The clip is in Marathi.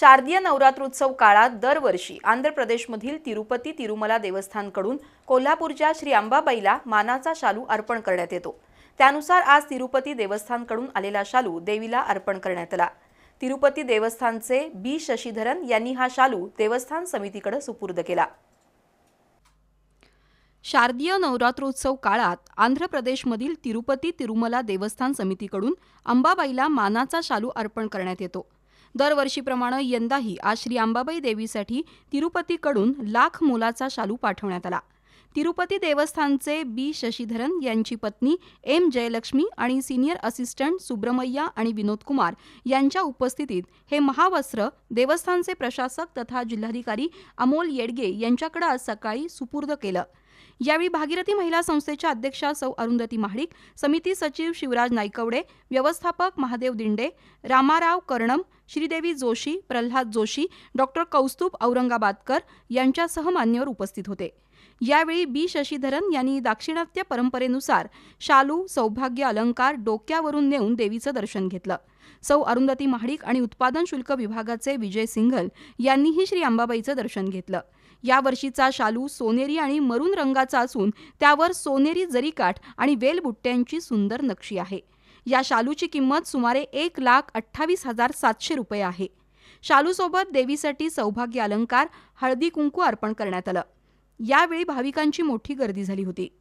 शारदीय नवरात्रोत्सव काळात दरवर्षी आंध्र प्रदेशमधील तिरुपती तिरुमला देवस्थानकडून कोल्हापूरच्या श्री अंबाबाईला मानाचा शालू अर्पण करण्यात येतो. त्यानुसार आज तिरुपती देवस्थानकडून आलेला शालू देवीला अर्पण करण्यात आला. तिरुपती देवस्थानचे बी. शशीधरन यांनी हा शालू देवस्थान समितीकडे सुपूर्द केला. शारदीय नवरात्रोत्सव काळात आंध्र प्रदेशमधील तिरुपती तिरुमला देवस्थान समितीकडून अंबाबाईला मानाचा शालू अर्पण करण्यात येतो. दरवर्षीप्रमाणे यंदाही आज श्री अंबाबाई देवीसाठी तिरुपतीकडून लाख मोलाचा शालू पाठवण्यात आला. तिरुपती देवस्थानचे बी शशीधरन यांची पत्नी एम जयलक्ष्मी आणि सिनियर असिस्टंट सुब्रमय्या आणि विनोद कुमार यांच्या उपस्थितीत हे महावस्त्र देवस्थानचे प्रशासक तथा जिल्हाधिकारी अमोल येडगे यांच्याकडे आज सकाळी सुपूर्द केलं. यावेळी भागीरथी महिला संस्थेच्या अध्यक्षा सौ अरुंधती महाडिक समिती सचिव शिवराज नाईकवडे व्यवस्थापक महादेव दिंडे रामाराव कर्णम श्रीदेवी जोशी प्रल्हाद जोशी डॉक्टर कौस्तुभ औरंगाबादकर यांच्यासह मान्यवर उपस्थित होते. यावेळी बी. शशीधरन यांनी दाक्षिणात्य परंपरेनुसार शालू सौभाग्य अलंकार डोक्यावरून नेऊन देवीचं दर्शन घेतलं. सौ अरुंधती महाडिक आणि उत्पादन शुल्क विभागाचे विजय सिंघल यांनीही श्री अंबाबाईचं दर्शन घेतलं. यावर्षीचा शालू सोनेरी आणि मरून रंगाचा असून त्यावर सोनेरी जरीकाठ आणि वेलबुट्ट्यांची सुंदर नक्षी आहे. या शालूची किंमत सुमारे एक लाख अठ्ठावीस हजार सातशे रुपये आहे. शालूसोबत देवीसाठी सौभाग्य अलंकार हळदी कुंकू अर्पण करण्यात आलं. यावेळी भाविकांची मोठी गर्दी झाली होती.